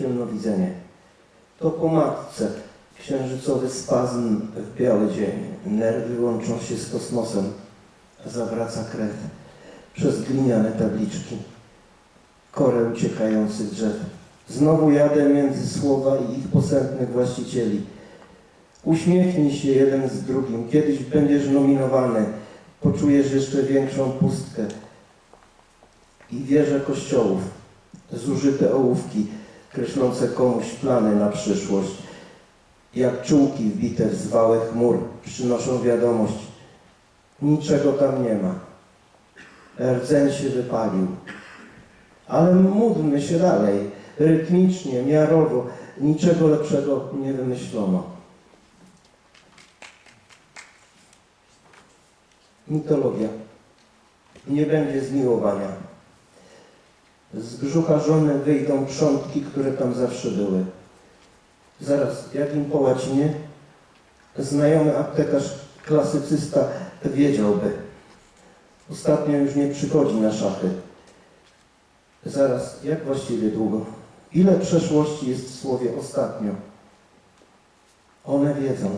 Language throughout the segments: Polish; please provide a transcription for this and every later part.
ciemnowidzenie. To po matce księżycowy spazm w biały dzień. Nerwy łączą się z kosmosem. Zawraca krew przez gliniane tabliczki. Korę uciekających drzew. Znowu jadę między słowa i ich posępnych właścicieli. Uśmiechnij się jeden z drugim. Kiedyś będziesz nominowany. Poczujesz jeszcze większą pustkę. I wieże kościołów. Zużyte ołówki, kreślące komuś plany na przyszłość. Jak czułki wbite w zwałe chmur przynoszą wiadomość. Niczego tam nie ma. Rdzeń się wypalił. Ale módlmy się dalej, rytmicznie, miarowo. Niczego lepszego nie wymyślono. Mitologia. Nie będzie zmiłowania. Z brzucha żony wyjdą przątki, które tam zawsze były. Zaraz, jak im po łacinie? Znajomy aptekarz, klasycysta wiedziałby. Ostatnio już nie przychodzi na szachy. Zaraz, jak właściwie długo? Ile przeszłości jest w słowie ostatnio? One wiedzą.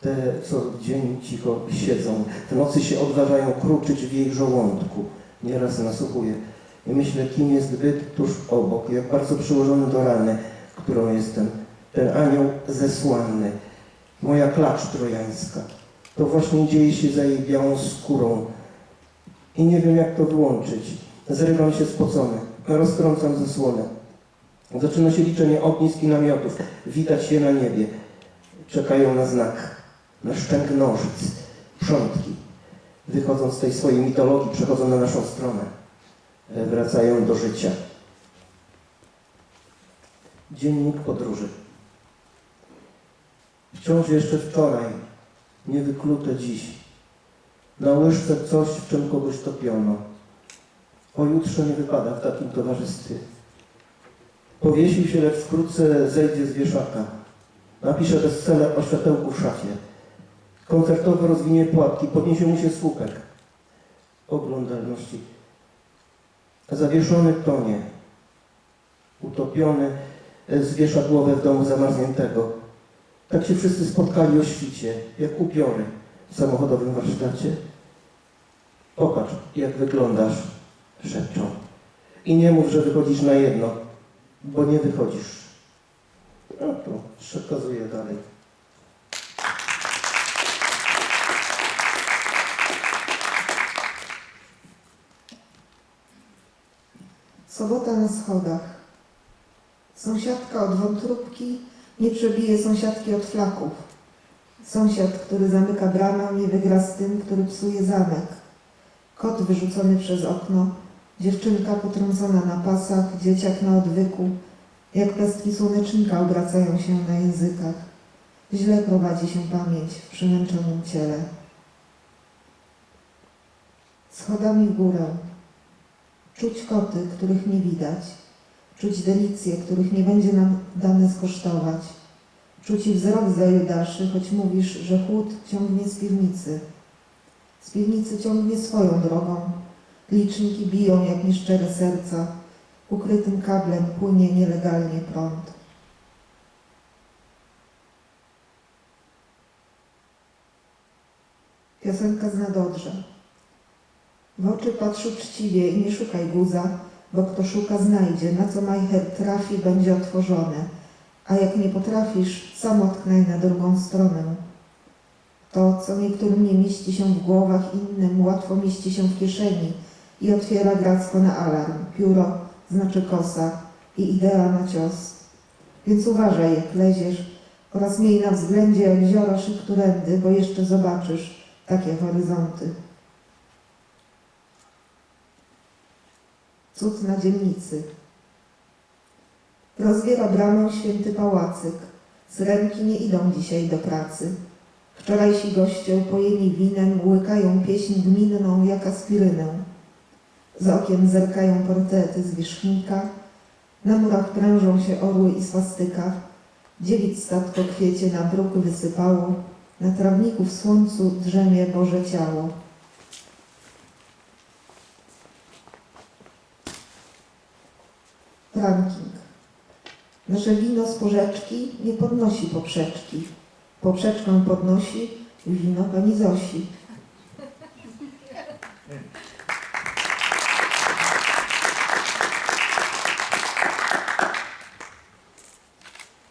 Te, co dzień cicho siedzą, w nocy się odważają kruczyć w jej żołądku. Nieraz nasłuchuję i myślę, kim jest byt tuż obok, jak bardzo przyłożony do rany, którą jestem. Ten anioł zesłanny, moja klacz trojańska. To właśnie dzieje się za jej białą skórą. I nie wiem, jak to wyłączyć. Zrywam się spocony, roztrącam zasłonę. Zaczyna się liczenie ognisk i namiotów. Widać je na niebie. Czekają na znak, na szczęk nożyc, przątki. Wychodząc z tej swojej mitologii, przechodzą na naszą stronę. E, Wracają do życia. Dziennik podróży. Wciąż jeszcze wczoraj, niewyklute dziś. Na łyżce coś, w czym kogoś topiono. Pojutrze nie wypada w takim towarzystwie. Powiesił się, lecz wkrótce zejdzie z wieszaka. Napisze bestseller o światełku w szafie. Koncertowo rozwinie płatki, podniesie mu się słupek. Oglądalności. Zawieszony tonie. Utopiony, zwiesza głowę w domu zamarzniętego. Tak się wszyscy spotkali o świcie, jak upiory w samochodowym warsztacie. Popatrz, jak wyglądasz, szepczą. I nie mów, że wychodzisz na jedno, bo nie wychodzisz. No to przekazuję dalej. Sobota na schodach. Sąsiadka od wątróbki nie przebije sąsiadki od flaków. Sąsiad, który zamyka bramę, nie wygra z tym, który psuje zamek. Kot wyrzucony przez okno, dziewczynka potrącona na pasach, dzieciak na odwyku, jak pestki słonecznika obracają się na językach. Źle prowadzi się pamięć w przemęczonym ciele. Schodami w górę. Czuć koty, których nie widać. Czuć delicje, których nie będzie nam dane skosztować. Czuć ich wzrok za Judaszy, choć mówisz, że chłód ciągnie z piwnicy. Z piwnicy ciągnie swoją drogą. Liczniki biją jak nieszczere serca. Ukrytym kablem płynie nielegalnie prąd. Piosenka z nadodrza. W oczy patrz uczciwie i nie szukaj guza, bo kto szuka znajdzie, na co majcher trafi, będzie otworzone, a jak nie potrafisz, sam odknaj na drugą stronę. To, co niektórym nie mieści się w głowach, innym łatwo mieści się w kieszeni i otwiera gracko na alarm. Pióro znaczy kosa i idea na cios. Więc uważaj, jak leziesz oraz miej na względzie, jak ziorasz bo jeszcze zobaczysz takie horyzonty. Cud na dzielnicy. Rozwiera bramę święty pałacyk. Z ręki nie idą dzisiaj do pracy. Wczorajsi goście upojeni winem łykają pieśń gminną jak aspirynę. Z okien zerkają portrety zwierzchnika. Na murach prężą się orły i swastyka. Dziewic statko kwiecie na bruk wysypało. Na trawniku w słońcu drzemie Boże ciało. Ranking. Nasze wino z porzeczki nie podnosi poprzeczki. Poprzeczkę podnosi wino pani Zosi.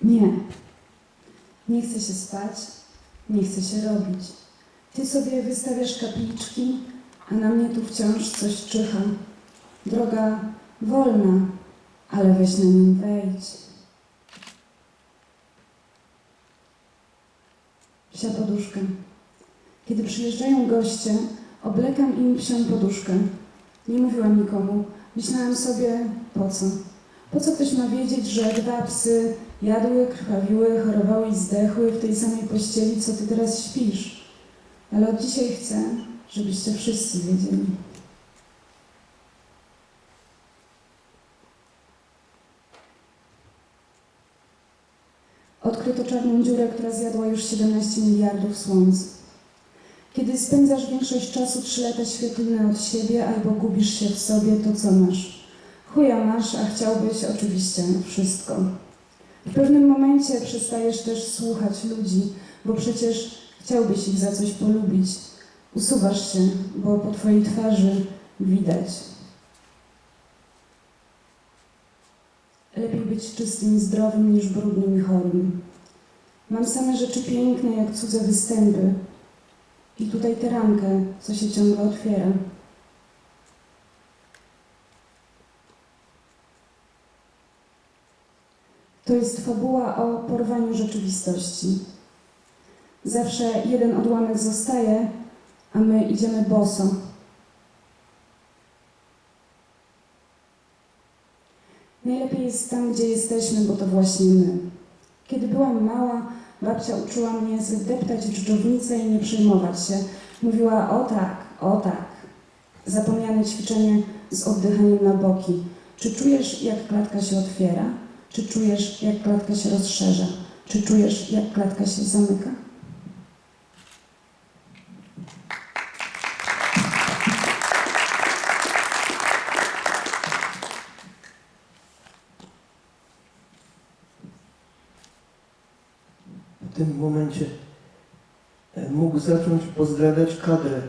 Nie. Nie chcę się spać, nie chcę się robić. Ty sobie wystawiasz kapliczki, a na mnie tu wciąż coś czyha. Droga wolna, ale weź na nią wejdź. Psia poduszkę. Kiedy przyjeżdżają goście, oblekam im psią poduszkę. Nie mówiłam nikomu. Myślałam sobie, po co? Po co ktoś ma wiedzieć, że dwa psy Jadły, krwawiły, chorowały i zdechły w tej samej pościeli, co ty teraz śpisz. Ale od dzisiaj chcę, żebyście wszyscy wiedzieli. Odkryto czarną dziurę, która zjadła już 17 miliardów słońc. Kiedy spędzasz większość czasu trzy lata świetlne od siebie albo gubisz się w sobie, to co masz? Chuja masz, a chciałbyś oczywiście wszystko. W pewnym momencie przestajesz też słuchać ludzi, bo przecież chciałbyś ich za coś polubić. Usuwasz się, bo po twojej twarzy widać. Lepiej być czystym i zdrowym niż brudnym i chorym. Mam same rzeczy piękne jak cudze występy. I tutaj tę ramkę, co się ciągle otwiera. To jest fabuła o porwaniu rzeczywistości. Zawsze jeden odłamek zostaje, a my idziemy boso. Najlepiej jest tam, gdzie jesteśmy, bo to właśnie my. Kiedy byłam mała, babcia uczyła mnie zdeptać dżdżownicę i nie przejmować się. Mówiła o tak, o tak. Zapomniane ćwiczenie z oddychaniem na boki. Czy czujesz, jak klatka się otwiera? Czy czujesz, jak klatka się rozszerza? Czy czujesz, jak klatka się zamyka? W tym momencie e, mógł zacząć pozdrawiać kadrę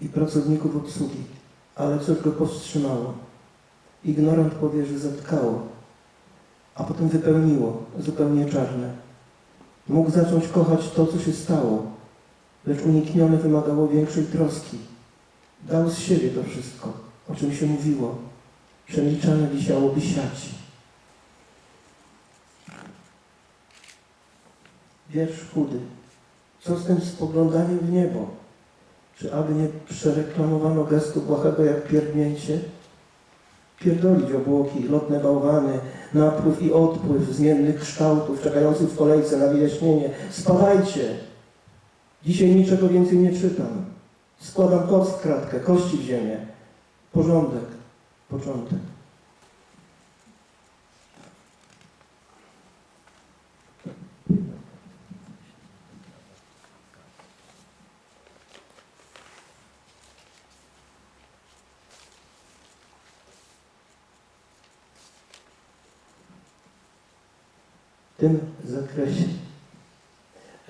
i pracowników obsługi, ale coś go powstrzymało. Ignorant powie, że zatkało, a potem wypełniło, zupełnie czarne. Mógł zacząć kochać to, co się stało, lecz uniknione wymagało większej troski. Dał z siebie to wszystko, o czym się mówiło. Przemilczane wisiałoby siać. Wiersz chudy. Co z tym spoglądaniem w niebo? Czy aby nie przereklamowano gestu błahego jak pierdnięcie? Pierdolić obłoki, lotne bałwany, napływ i odpływ zmiennych kształtów, czekających w kolejce na wyjaśnienie. Spadajcie! Dzisiaj niczego więcej nie czytam. Składam koc w kratkę, kości w ziemię. Porządek, początek. W tym zakresie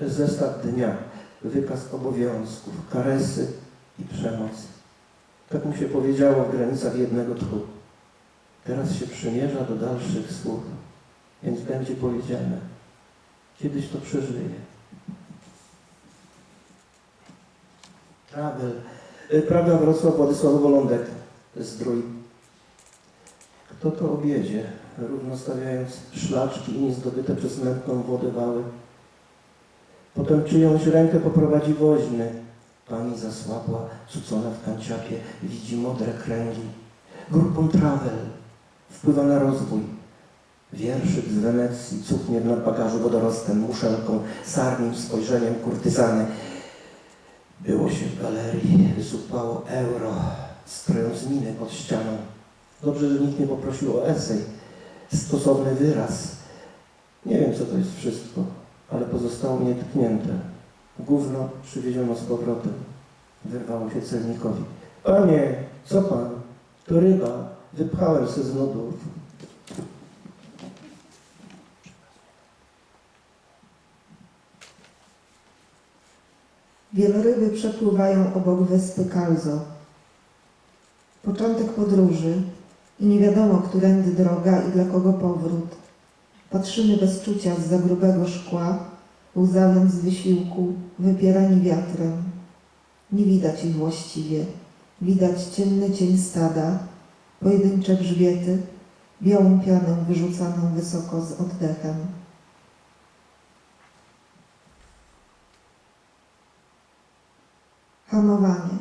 zestaw dnia, wykaz obowiązków, karesy i przemoc. Tak mu się powiedziało w granicach jednego tchu. Teraz się przymierza do dalszych słów, więc będzie powiedziane. Kiedyś to przeżyje. Travel. Y, Praga, Wrocław, Władysław Wolądek. Zdrój. To obiedzie, równo stawiając szlaczki i niezdobyte przez mętną wodę wały. Potem czyjąś rękę poprowadzi woźny. Pani zasłabła, cucona w kanciapie, widzi modre kręgi. Grupą travel wpływa na rozwój. Wierszyk z Wenecji cuchnie w nadbagażu wodorostem, muszelką, sarnim spojrzeniem kurtyzany. Było się w galerii, zupało euro, strojąc miny pod ścianą. Dobrze, że nikt nie poprosił o esej. Stosowny wyraz. Nie wiem, co to jest wszystko, ale pozostało nietknięte. Gówno przywieziono z powrotem. Wyrwało się celnikowi. Panie, co pan? To ryba. Wypchałem se z nudów. Wieloryby przepływają obok wyspy Kalzo. Początek podróży i nie wiadomo, którędy droga i dla kogo powrót. Patrzymy bez czucia z za grubego szkła, łzawiąc z wysiłku, wypierani wiatrem. Nie widać ich właściwie. Widać ciemny cień stada, pojedyncze grzbiety, białą pianę wyrzucaną wysoko z oddechem. Hamowanie.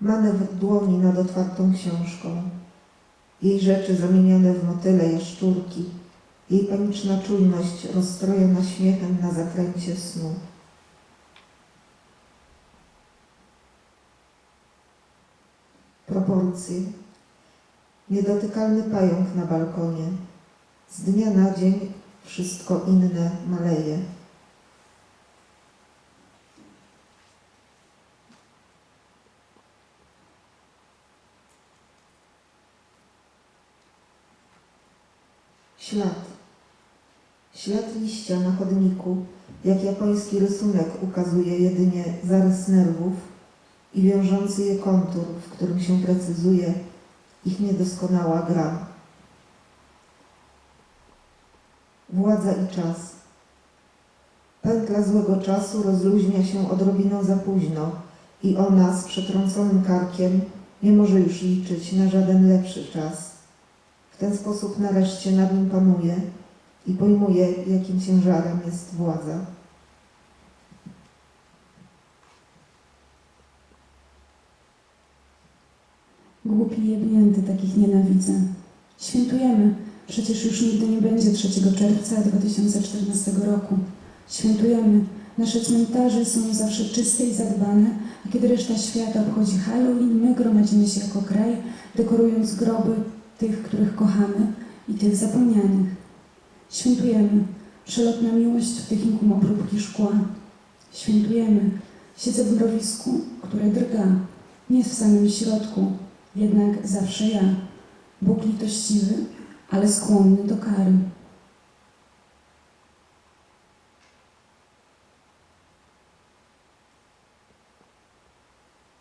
Manewr dłoni nad otwartą książką. Jej rzeczy zamienione w motyle jaszczurki. Jej paniczna czujność rozstrojona śmiechem na zakręcie snu. Proporcje. Niedotykalny pająk na balkonie. Z dnia na dzień wszystko inne maleje. Ślad. Ślad liścia na chodniku, jak japoński rysunek ukazuje jedynie zarys nerwów i wiążący je kontur, w którym się precyzuje ich niedoskonała gra. Władza i czas. Pętla złego czasu rozluźnia się odrobiną za późno i ona z przetrąconym karkiem nie może już liczyć na żaden lepszy czas. W ten sposób nareszcie nad nim panuje i pojmuje, jakim ciężarem jest władza. Głupi jebnięty, takich nienawidzę. Świętujemy. Przecież już nigdy nie będzie 3 czerwca 2014 roku. Świętujemy. Nasze cmentarze są zawsze czyste i zadbane, a kiedy reszta świata obchodzi Halloween, my gromadzimy się jako kraj, dekorując groby tych, których kochamy i tych zapomnianych. Świętujemy. Przelotna miłość w technikum obróbki szkła. Świętujemy. Siedzę w mrowisku, które drga. Nie w samym środku, jednak zawsze ja. Bóg litościwy, ale skłonny do kary.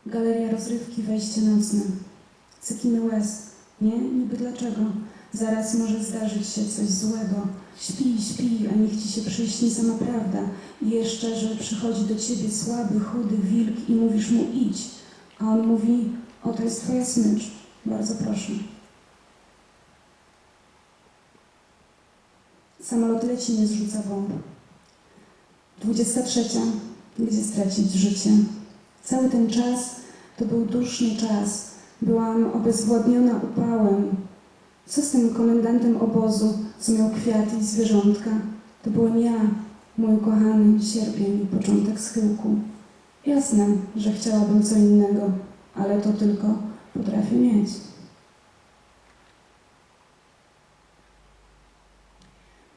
Galeria rozrywki, wejście nocne. Cykiny łez. Nie, niby dlaczego? Zaraz może zdarzyć się coś złego. Śpi, śpi, a niech ci się przyśni sama prawda. I jeszcze, że przychodzi do ciebie słaby, chudy wilk i mówisz mu idź. A on mówi, oto jest twoja smycz. Bardzo proszę. Samolot leci, nie zrzuca bomb. 23. Gdzie stracić życie? Cały ten czas to był duszny czas. Byłam obezwładniona upałem. Co z tym komendantem obozu, co miał kwiaty i zwierzątka? To byłem ja, mój ukochany sierpień, początek schyłku. Jasne, że chciałabym co innego, ale to tylko potrafię mieć.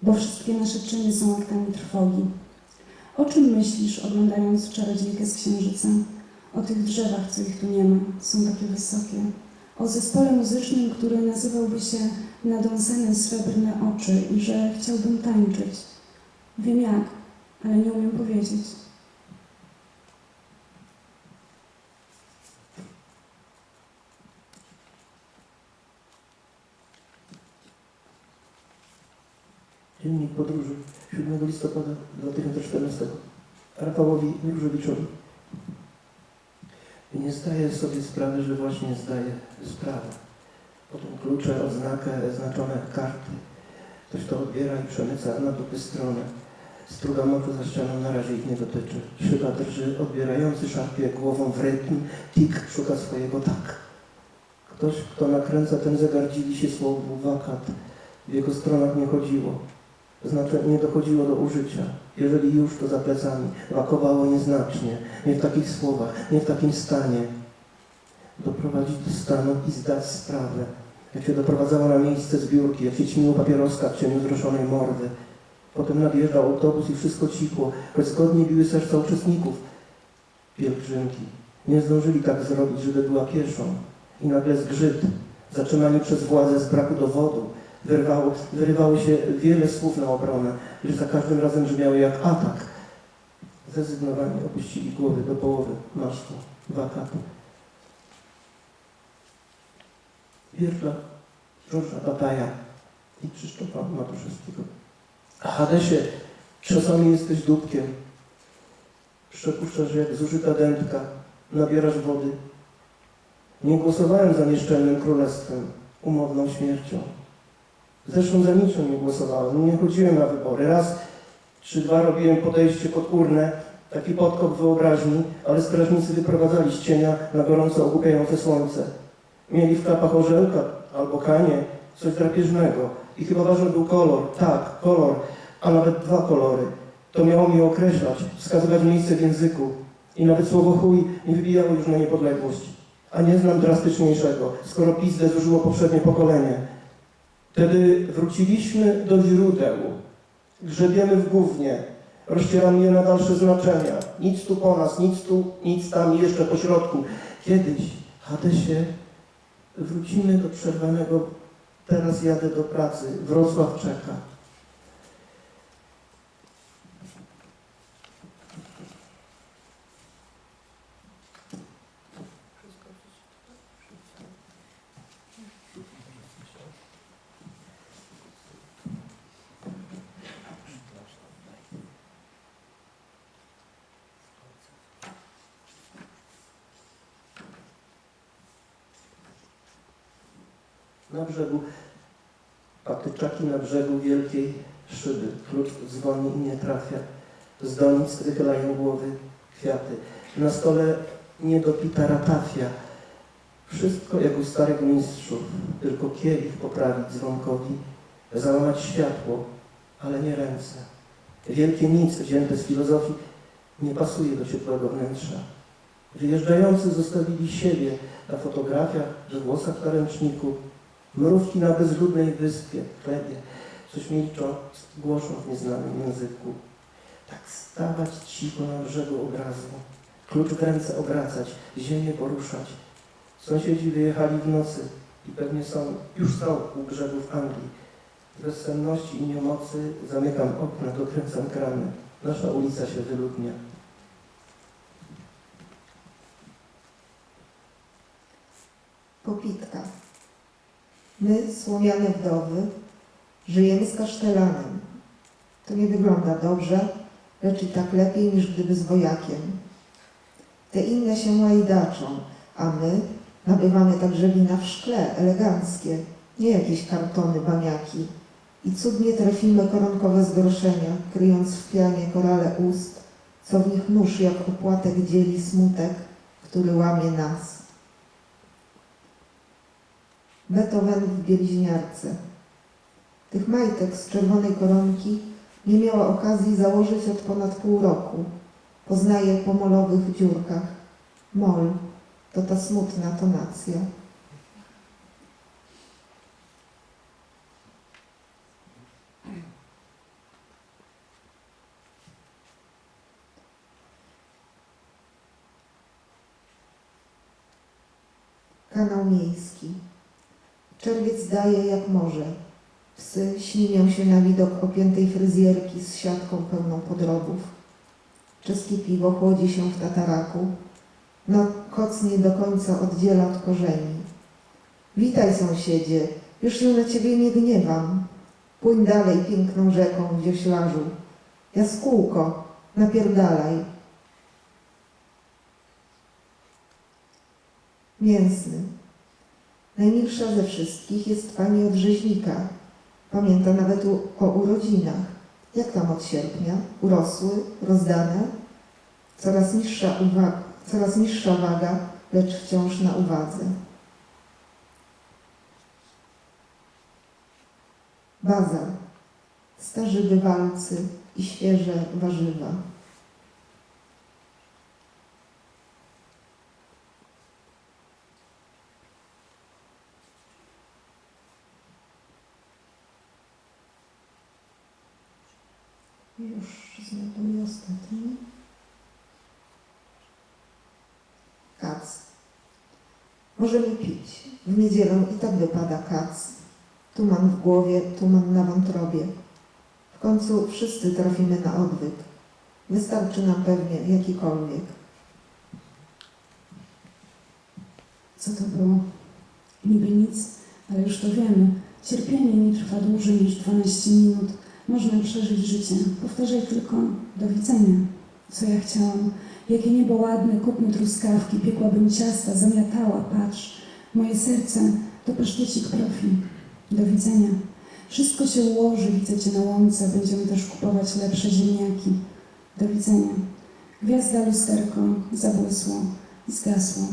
Bo wszystkie nasze czyny są aktami trwogi. O czym myślisz, oglądając czarodziejkę z księżyca? O tych drzewach, co ich tu nie ma, są takie wysokie. O zespole muzycznym, który nazywałby się Nadąsane Srebrne Oczy i że chciałbym tańczyć. Wiem jak, ale nie umiem powiedzieć. Dziennik podróży 7 listopada 2014 Rafałowi Różewiczowi. Nie zdaję sobie sprawy, że właśnie zdaję sprawę. Potem klucze, oznakę, znaczone karty. Ktoś to odbiera i przemyca na dupy stronę. Struga moczu za ścianą na razie ich nie dotyczy. Szyba drży, odbierający szarpie głową w rytm. Tik szuka swojego tak. Ktoś, kto nakręca ten zegar, się słowu wakat. W jego stronach nie chodziło. Znaczy nie dochodziło do użycia. Jeżeli już, to za plecami. Wakowało nieznacznie. Nie w takich słowach, nie w takim stanie. Doprowadzić do stanu i zdać sprawę. Jak się doprowadzało na miejsce zbiórki, jak się ćmiło papieroska w cieniu zroszonej mordy. Potem nadjeżdżał autobus i wszystko cichło, choć zgodnie biły serca uczestników. Pielgrzymki. Nie zdążyli tak zrobić, żeby była pieszą. I nagle zgrzyt, zatrzymani przez władzę z braku dowodu, Wyrwało, wyrywało się wiele słów na obronę, lecz za każdym razem brzmiały jak atak. Zrezygnowani opuścili głowy do połowy masztu wakatu. Wiersz dla George'a Bataja i Krzysztofa Matuszewskiego. Hadesie, czasami jesteś dupkiem. Przepuszczasz jak zużyta dętka, nabierasz wody. Nie głosowałem za nieszczelnym królestwem, umowną śmiercią. Zresztą za niczym nie głosowałem, nie chodziłem na wybory. Raz czy dwa robiłem podejście podgórne, taki podkop wyobraźni, ale strażnicy wyprowadzali z cienia na gorąco ogłupiające słońce. Mieli w klapach orzełka albo kanie, coś drapieżnego. I chyba ważny był kolor, tak, kolor, a nawet dwa kolory. To miało mi określać, wskazywać miejsce w języku. I nawet słowo chuj nie wybijało już na niepodległość. A nie znam drastyczniejszego, skoro pizdę zużyło poprzednie pokolenie. Wtedy wróciliśmy do źródeł. Grzebiemy w gównie. Rozcieramy je na dalsze znaczenia. Nic tu po nas, nic tu, nic tam, jeszcze po środku. Kiedyś, Hadesie, wrócimy do przerwanego. Teraz jadę do pracy. Wrocław czeka. Na brzegu, patyczaki na brzegu wielkiej szyby. Klucz dzwoni i nie trafia. Z donic wychylają głowy kwiaty. Na stole niedopita ratafia. Wszystko jak u starych mistrzów. Tylko kielich poprawić dzwonkowi, załamać światło, ale nie ręce. Wielkie nic wzięte z filozofii nie pasuje do ciepłego wnętrza. Wyjeżdżający zostawili siebie na fotografiach, we włosach na ręczniku, Mrówki na bezludnej wyspie, chlebie, coś milczą, głoszą w nieznanym języku. Tak stawać cicho na brzegu obrazu, klucz w ręce obracać, ziemię poruszać. Sąsiedzi wyjechali w nocy i pewnie są, już są u brzegów Anglii. Z bezsenności i niemocy zamykam okna, dokręcam krany. Nasza ulica się wyludnia. Popitka. My, słomiane wdowy, żyjemy z kasztelanem. To nie wygląda dobrze, lecz i tak lepiej niż gdyby z wojakiem. Te inne się łajdaczą, a my nabywamy także wina w szkle, eleganckie, nie jakieś kartony, baniaki. I cudnie trafimy koronkowe zgorszenia, kryjąc w pianie korale ust, co w nich nóż jak opłatek dzieli smutek, który łamie nas. Beethoven w bieliźniarce. Tych majtek z czerwonej koronki nie miała okazji założyć od ponad pół roku. Poznaje po molowych dziurkach. Mol to ta smutna tonacja. Kanał miejski. Czerwiec daje jak może. Psy ślinią się na widok opiętej fryzjerki z siatką pełną podrobów. Czeskie piwo chłodzi się w tataraku. No, koc nie do końca oddziela od korzeni. Witaj, sąsiedzie, już się na ciebie nie gniewam. Płyń dalej piękną rzeką, wioślarzu. Jaskółko, napierdalaj. Mięsny. Najmilsza ze wszystkich jest pani od rzeźnika. Pamięta nawet o urodzinach. Jak tam od sierpnia? Urosły, rozdane? Coraz niższa, uwa- coraz niższa waga, lecz wciąż na uwadze. Bazar. Starzy bywalcy i świeże warzywa. Już ostatni. Kac. Możemy pić. W niedzielę i tak wypada kac. Tuman w głowie, tuman na wątrobie. W końcu wszyscy trafimy na odwyk. Wystarczy nam pewnie jakikolwiek. Co to było? Niby nic, ale już to wiemy. Cierpienie nie trwa dłużej niż 12 minut. Można przeżyć życie. Powtarzaj tylko do widzenia. Co ja chciałam? Jakie niebo ładne, kupmy truskawki, piekłabym ciasta, zamiatała, patrz. Moje serce to pasztecik profi. Do widzenia. Wszystko się ułoży, widzę Cię na łące, będziemy też kupować lepsze ziemniaki. Do widzenia. Gwiazda lusterko zabłysło zgasło.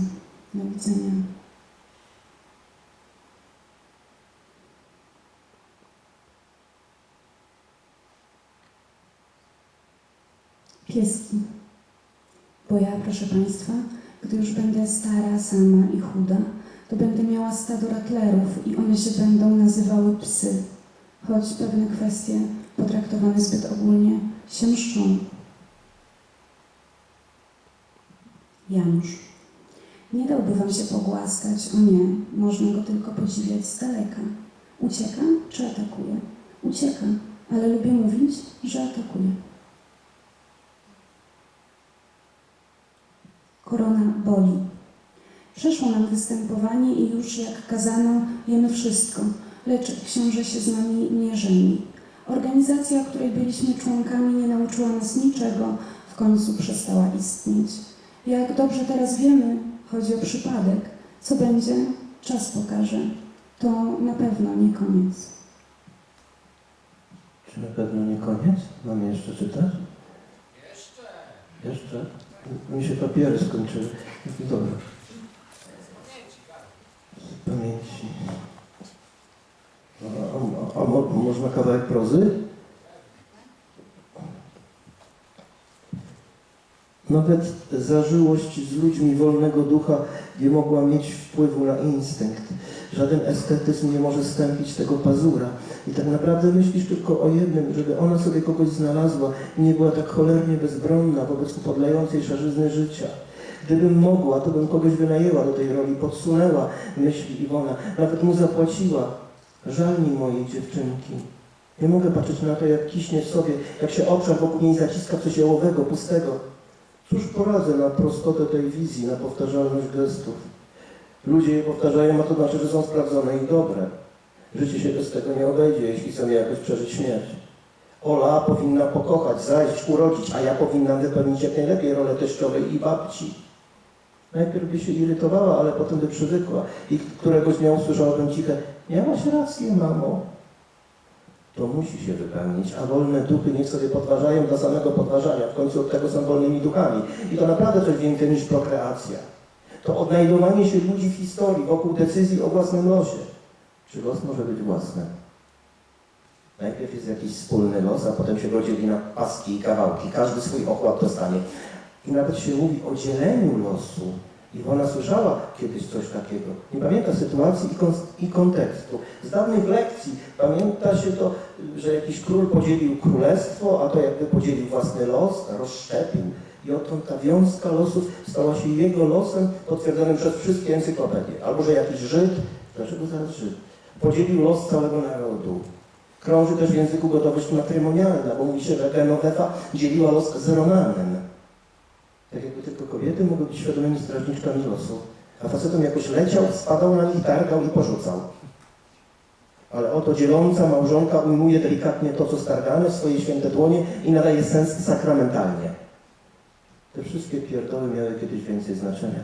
Do widzenia. Bo ja, proszę Państwa, gdy już będę stara, sama i chuda, to będę miała stado ratlerów i one się będą nazywały psy, choć pewne kwestie potraktowane zbyt ogólnie się mszczą. Janusz. Nie dałby Wam się pogłaskać, o nie, można go tylko podziwiać z daleka. Ucieka czy atakuje? Ucieka, ale lubię mówić, że atakuje. Korona boli. Przeszło nam występowanie i już jak kazano, jemy wszystko, lecz książę się z nami nie żeni. Organizacja, której byliśmy członkami, nie nauczyła nas niczego, w końcu przestała istnieć. Jak dobrze teraz wiemy, chodzi o przypadek. Co będzie, czas pokaże. To na pewno nie koniec. Czy na pewno nie koniec? Mam jeszcze czytać? Jeszcze. Jeszcze? Mi się papiery skończyły. Dobra. Z pamięci. A, a, a mo, można kawałek prozy? Nawet zażyłość z ludźmi wolnego ducha nie mogła mieć wpływu na instynkt. Żaden estetyzm nie może stępić tego pazura. I tak naprawdę myślisz tylko o jednym, żeby ona sobie kogoś znalazła i nie była tak cholernie bezbronna wobec upodlającej szarzyzny życia. Gdybym mogła, to bym kogoś wynajęła do tej roli, podsunęła, myśli Iwona, nawet mu zapłaciła. Żal mi mojej dziewczynki. Nie mogę patrzeć na to, jak kiśnie w sobie, jak się obszar wokół niej zaciska coś jałowego, pustego. Cóż poradzę na prostotę tej wizji, na powtarzalność gestów. Ludzie je powtarzają, a to znaczy, że są sprawdzone i dobre. Życie się bez tego nie obejdzie, jeśli chcemy jakoś przeżyć śmierć. Ola powinna pokochać, zajść, urodzić, a ja powinnam wypełnić jak najlepiej rolę teściowej i babci. Najpierw by się irytowała, ale potem by przywykła i któregoś dnia usłyszałabym ciche Miałaś rację, mamo. To musi się wypełnić, a wolne duchy niech sobie podważają dla samego podważania. W końcu od tego są wolnymi duchami. I to naprawdę coś więcej niż prokreacja. To odnajdowanie się ludzi w historii wokół decyzji o własnym losie. Czy los może być własny? Najpierw jest jakiś wspólny los, a potem się go dzieli na paski i kawałki. Każdy swój okład dostanie. I nawet się mówi o dzieleniu losu. I ona słyszała kiedyś coś takiego. Nie pamięta sytuacji i, kon i kontekstu. Z dawnych lekcji pamięta się to, że jakiś król podzielił królestwo, a to jakby podzielił własny los, rozszczepił. I odtąd ta wiązka losów stała się jego losem potwierdzonym przez wszystkie encyklopedie. Albo, że jakiś Żyd, dlaczego zaraz Żyd, podzielił los całego narodu. Krąży też w języku gotowość matrymonialna, bo mówi się, że Genovefa dzieliła los z Romanem. Tak jakby tylko kobiety mogły być świadomymi strażniczkami losu. A facetom jakoś leciał, spadał na nich, targał i porzucał. Ale oto dzieląca małżonka ujmuje delikatnie to, co stargane w swoje święte dłonie i nadaje sens sakramentalnie. Te wszystkie pierdoły miały kiedyś więcej znaczenia.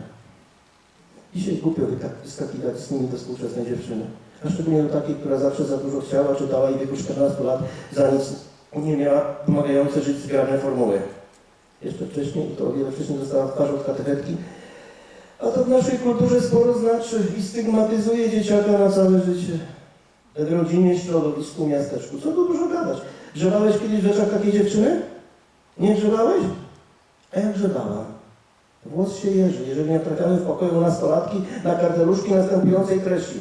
Dzisiaj głupio wyskakiwać z nimi do współczesnej dziewczyny. A szczególnie do takiej, która zawsze za dużo chciała, czytała i w wieku 14 lat za nic nie miała pomagające żyć zgrane formuły. Jeszcze wcześniej, to o wiele wcześniej dostała twarz od katechetki, a to w naszej kulturze sporo znaczy i stygmatyzuje dzieciaka na całe życie. W rodzinie, środowisku, miasteczku. Co tu dużo gadać? Grzebałeś kiedyś w rzeczach takiej dziewczyny? Nie grzebałeś? A jak grzebałam? Włos się jeży, jeżeli nie trafiamy w pokoju nastolatki na karteluszki następującej treści.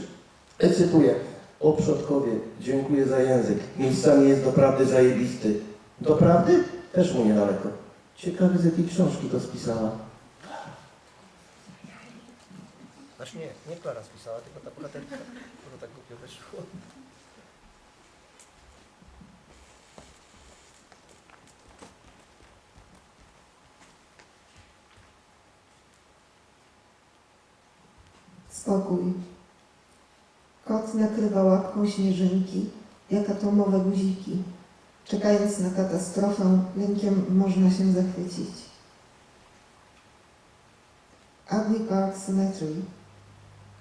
Cytuję. O przodkowie, dziękuję za język. Miejscami jest doprawdy zajebisty. Doprawdy? Też mu niedaleko. Ciekawy z jakiej książki to spisała. Znaczy nie, nie Klara spisała, tylko ta bohaterka, bo tak głupio wyszło. Spokój. Kot nakrywa łapką śnieżynki, jak atomowe guziki. Czekając na katastrofę, lękiem można się zachwycić. Abbey Park Cemetery.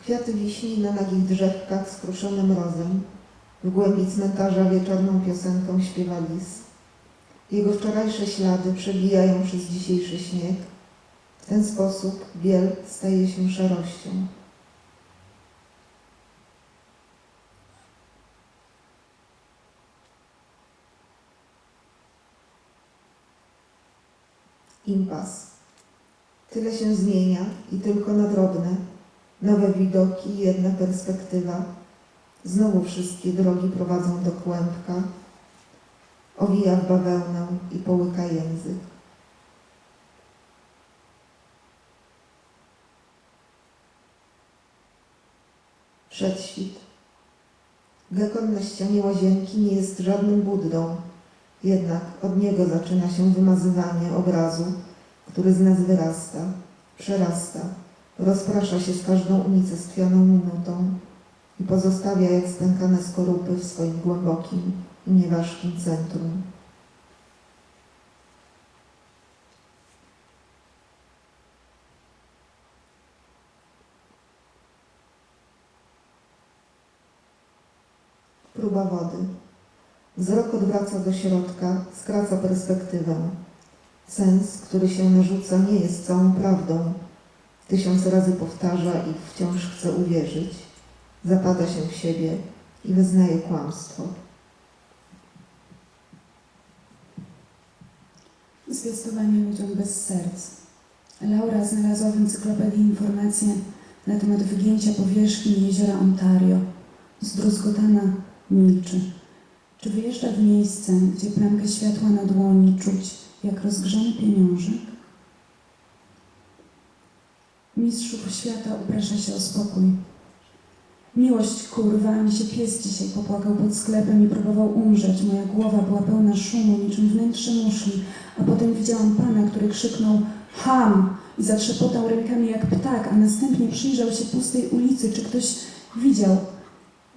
Kwiaty wiśni na nagich drzewkach skruszone mrozem. W głębi cmentarza wieczorną piosenką śpiewa lis. Jego wczorajsze ślady przebijają przez dzisiejszy śnieg. W ten sposób biel staje się szarością. Impas. Tyle się zmienia i tylko na drobne. Nowe widoki, jedna perspektywa. Znowu wszystkie drogi prowadzą do kłębka. Owija w bawełnę i połyka język. Przedświt. Gekon na ścianie łazienki nie jest żadnym Buddą, jednak od niego zaczyna się wymazywanie obrazu, który z nas wyrasta, przerasta, rozprasza się z każdą unicestwioną minutą i pozostawia jak spękane skorupy w swoim głębokim i nieważkim centrum. Próba wody. Wzrok odwraca do środka, skraca perspektywę. Sens, który się narzuca, nie jest całą prawdą. Tysiąc razy powtarza i wciąż chce uwierzyć. Zapada się w siebie i wyznaje kłamstwo. Zwiastowanie ludziom bez serc. Laura znalazła w encyklopedii informacje na temat wygięcia powierzchni jeziora Ontario. Zdruzgotana milczy. Czy wyjeżdża w miejsce, gdzie plamkę światła na dłoni czuć, jak rozgrzany pieniążek? Mistrzów świata uprasza się o spokój. Miłość kurwa, mi się pies dzisiaj popłakał pod sklepem i próbował umrzeć. Moja głowa była pełna szumu, niczym wnętrze muszli. A potem widziałam pana, który krzyknął ham i zatrzepotał rękami jak ptak, a następnie przyjrzał się pustej ulicy, czy ktoś widział.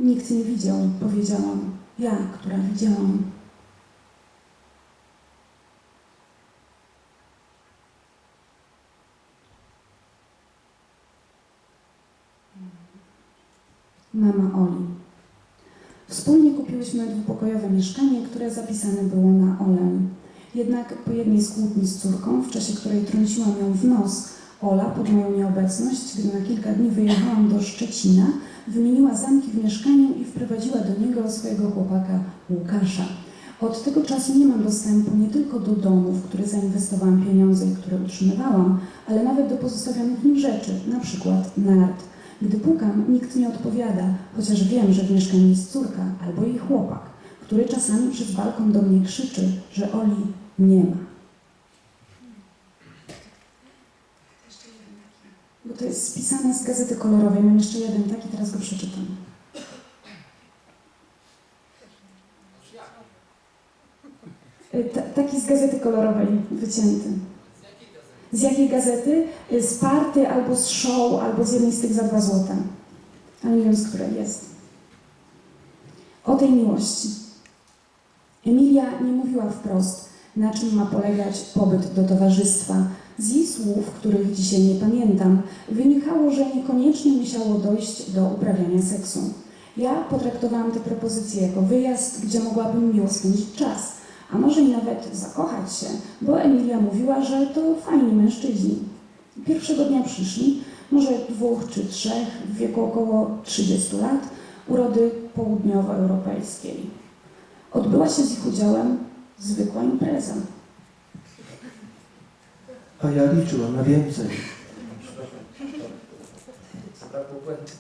Nikt nie widział, powiedziałam. Ja, która widziałam. Mama Oli. Wspólnie kupiłyśmy dwupokojowe mieszkanie, które zapisane było na Olę. Jednak po jednej z kłótni z córką, w czasie której trąciłam ją w nos, Ola, pod moją nieobecność, gdy na kilka dni wyjechałam do Szczecina, wymieniła zamki w mieszkaniu i wprowadziła do niego swojego chłopaka Łukasza. Od tego czasu nie mam dostępu nie tylko do domu, w który zainwestowałam pieniądze i które utrzymywałam, ale nawet do pozostawionych w rzeczy, na przykład nart. Gdy pukam, nikt nie odpowiada, chociaż wiem, że w mieszkaniu jest córka albo jej chłopak, który czasami przez balkon do mnie krzyczy, że Oli nie ma. Bo to jest spisane z gazety kolorowej. Mam jeszcze jeden taki, teraz go przeczytam. Y, ta- Taki z gazety kolorowej, wycięty. Z jakiej gazety? Y, Z party, albo z show, albo z jednej z tych za dwa złota. Ale nie wiem, z której jest. O tej miłości. Emilia nie mówiła wprost, na czym ma polegać pobyt do towarzystwa. Z jej słów, których dzisiaj nie pamiętam, wynikało, że niekoniecznie musiało dojść do uprawiania seksu. Ja potraktowałam tę propozycję jako wyjazd, gdzie mogłabym miło spędzić czas, a może i nawet zakochać się, bo Emilia mówiła, że to fajni mężczyźni. Pierwszego dnia przyszli, może dwóch czy trzech, w wieku około 30 lat, urody południowoeuropejskiej. Odbyła się z ich udziałem zwykła impreza. A ja liczyłam na więcej. Co tam błędy?